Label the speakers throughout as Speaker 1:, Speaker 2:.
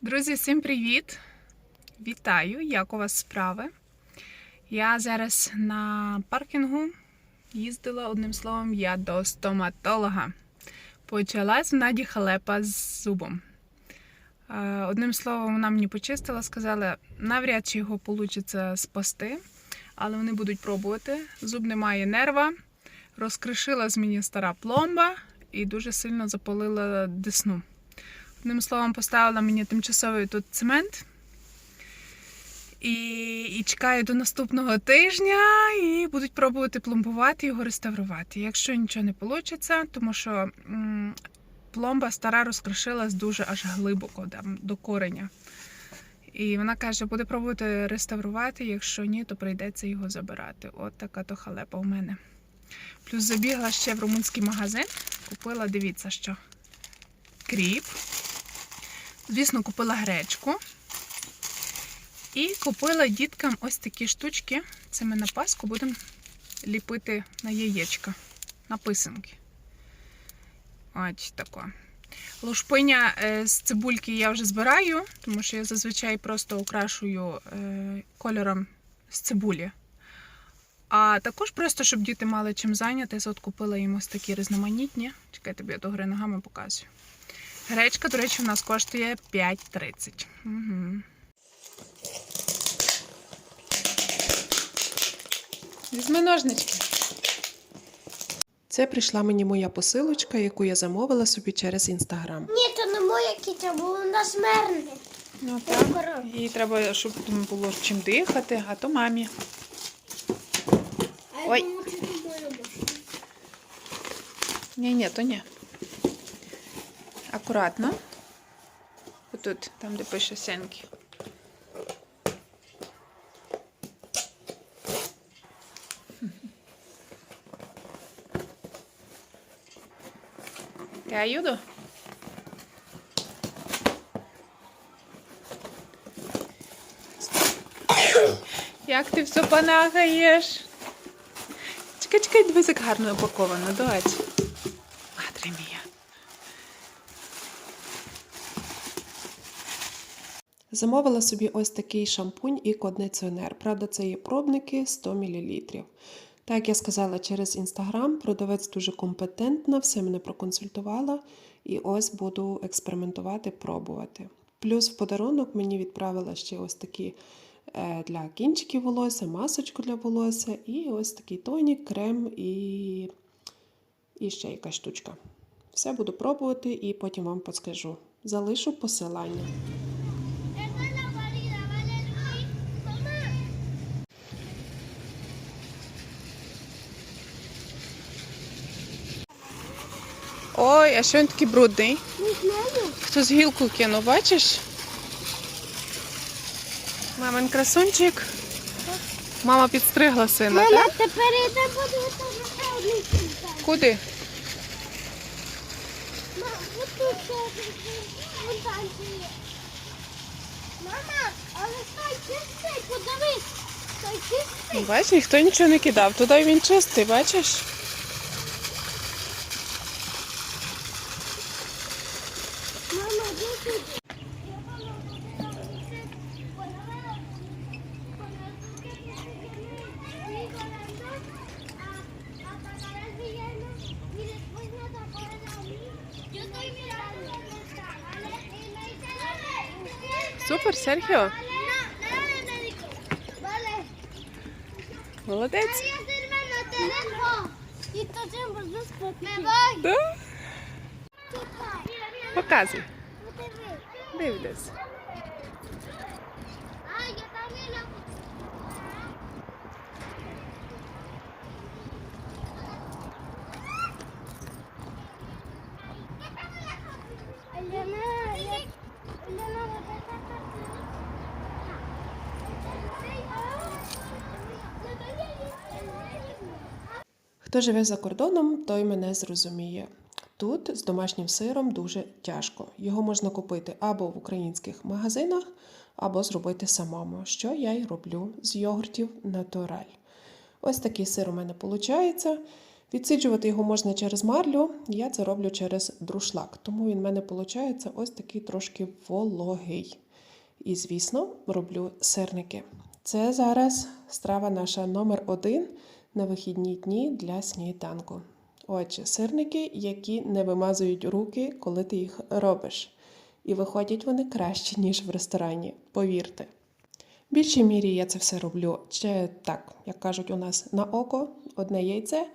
Speaker 1: Друзі, всім привіт! Вітаю! Як у вас справи? Я зараз на паркінгу їздила одним словом, я до стоматолога. Почалась в Наді халепа з зубом. Е, Одним словом, вона мені почистила, сказала, навряд чи його вийде спасти, але вони будуть пробувати. Зуб не має нерва, розкришила з мені стара пломба і дуже сильно запалила десну. Одним словом, поставила мені тимчасовий тут цемент. І, і чекаю до наступного тижня і будуть пробувати пломбувати його реставрувати. Якщо нічого не вийде, тому що м, пломба стара розкрошилась дуже аж глибоко там, до кореня. І вона каже, буде пробувати реставрувати, якщо ні, то прийдеться його забирати. От така то халепа у мене. Плюс забігла ще в румунський магазин, купила, дивіться, що кріп. Звісно, купила гречку. І купила діткам ось такі штучки. Це ми на Пасху будемо ліпити на яєчка, на писанки. Ось тако. Лушпиня е, з цибульки я вже збираю, тому що я зазвичай просто окрашую е, кольором з цибулі. А також просто, щоб діти мали чим зайнятися, от купила їм ось такі різноманітні. Чекайте, я до гри ногами показую. Гречка, до речі, у нас коштує 5,30. Угу. Візьми ножнички.
Speaker 2: Це прийшла мені моя посилочка, яку я замовила собі через інстаграм.
Speaker 3: Ні, то не моя кітя, бо вона смерне.
Speaker 1: Ну
Speaker 3: так.
Speaker 1: Їй треба, щоб було чим дихати, а то мамі. Ой. Ні, ні, то ні. Акуратно. Отут, там, де пише сенки. Te ayudo? Як ти все понагаєш? Чекай, чекай, дивись, як гарно упаковано, доць.
Speaker 2: Замовила собі ось такий шампунь і кондиціонер. Правда, це є пробники 100 мл. Так я сказала через інстаграм, продавець дуже компетентна, все мене проконсультувала, і ось буду експериментувати, пробувати. Плюс в подарунок мені відправила ще ось такі е, для кінчиків волосся, масочку для волосся, і ось такий тонік, крем і, і ще якась штучка. Все буду пробувати і потім вам подскажу. Залишу посилання.
Speaker 1: Ой, а що він такий брудний?
Speaker 3: Не.
Speaker 1: Хтось гілку кинув, бачиш? Мамин красунчик. Мама підстригла сина,
Speaker 3: Мама,
Speaker 1: так?
Speaker 3: тепер я тебе буду одну.
Speaker 1: Куди?
Speaker 3: Мама, от тут ще один фонтанчик є. Мама, але стой чистий, подивись. Стой чистий.
Speaker 1: Бачиш, ніхто нічого не кидав. Туди він чистий, бачиш?
Speaker 3: estás Me voy.
Speaker 1: Да?
Speaker 3: Mira, mira,
Speaker 1: Показуй.
Speaker 3: no te veo.
Speaker 1: Дивлюсь.
Speaker 2: Хто живе за кордоном, той мене зрозуміє. Тут з домашнім сиром дуже тяжко. Його можна купити або в українських магазинах, або зробити самому, що я й роблю з йогуртів натураль. Ось такий сир у мене виходить. Відсиджувати його можна через марлю, я це роблю через друшлак, тому він в мене виходить ось такий трошки вологий. І, звісно, роблю сирники. Це зараз страва наша номер один на вихідні дні для сніданку. Отже, сирники, які не вимазують руки, коли ти їх робиш. І виходять вони краще, ніж в ресторані, повірте. В більшій мірі я це все роблю ще так, як кажуть у нас, на око, одне яйце,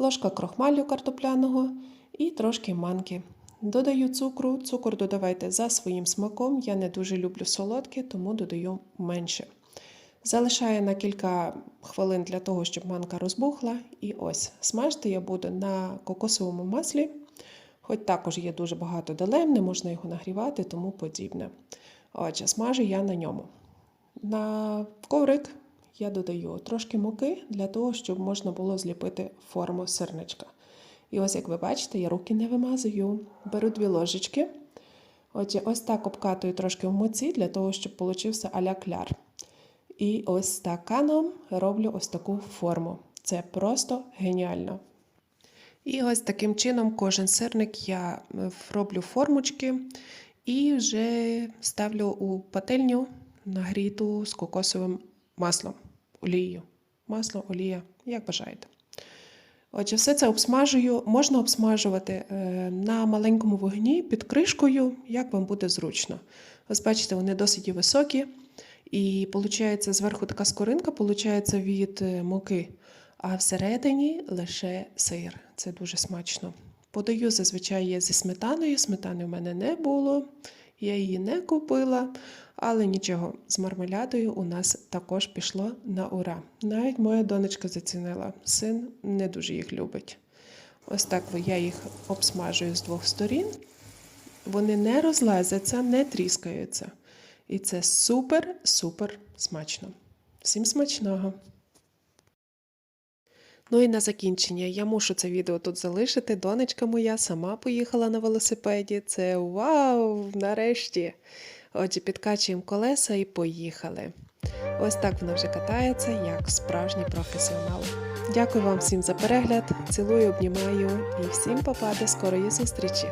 Speaker 2: ложка крохмалю картопляного і трошки манки. Додаю цукру. Цукор додавайте за своїм смаком. Я не дуже люблю солодке, тому додаю менше. Залишаю на кілька хвилин для того, щоб манка розбухла. І ось смажити я буду на кокосовому маслі. Хоч також є дуже багато долем, не можна його нагрівати, тому подібне. Отже, смажу я на ньому. На коврик я додаю трошки муки для того, щоб можна було зліпити форму сирничка. І ось, як ви бачите, я руки не вимазую. Беру дві ложечки. Отже, ось так обкатую трошки в муці для того, щоб получився аля кляр. І ось стаканом роблю ось таку форму. Це просто геніально. І ось таким чином кожен сирник я е, роблю формочки і вже ставлю у пательню нагріту з кокосовим маслом, олією. Масло, олія, як бажаєте. Отже, все це обсмажую. Можна обсмажувати е, на маленькому вогні під кришкою, як вам буде зручно. Ось бачите, вони досить високі. І виходить, зверху така скоринка виходить від е, муки, а всередині лише сир. Це дуже смачно. Подаю зазвичай зі сметаною. Сметани в мене не було, я її не купила, але нічого, з мармелядою у нас також пішло на ура. Навіть моя донечка зацінила, син не дуже їх любить. Ось так я їх обсмажую з двох сторін. Вони не розлазяться, не тріскаються. І це супер-супер смачно. Всім смачного! Ну і на закінчення я мушу це відео тут залишити. Донечка моя сама поїхала на велосипеді. Це вау! Нарешті! Отже, підкачуємо колеса і поїхали. Ось так вона вже катається, як справжній професіонал. Дякую вам всім за перегляд. Цілую, обнімаю і всім па-па, скорої зустрічі!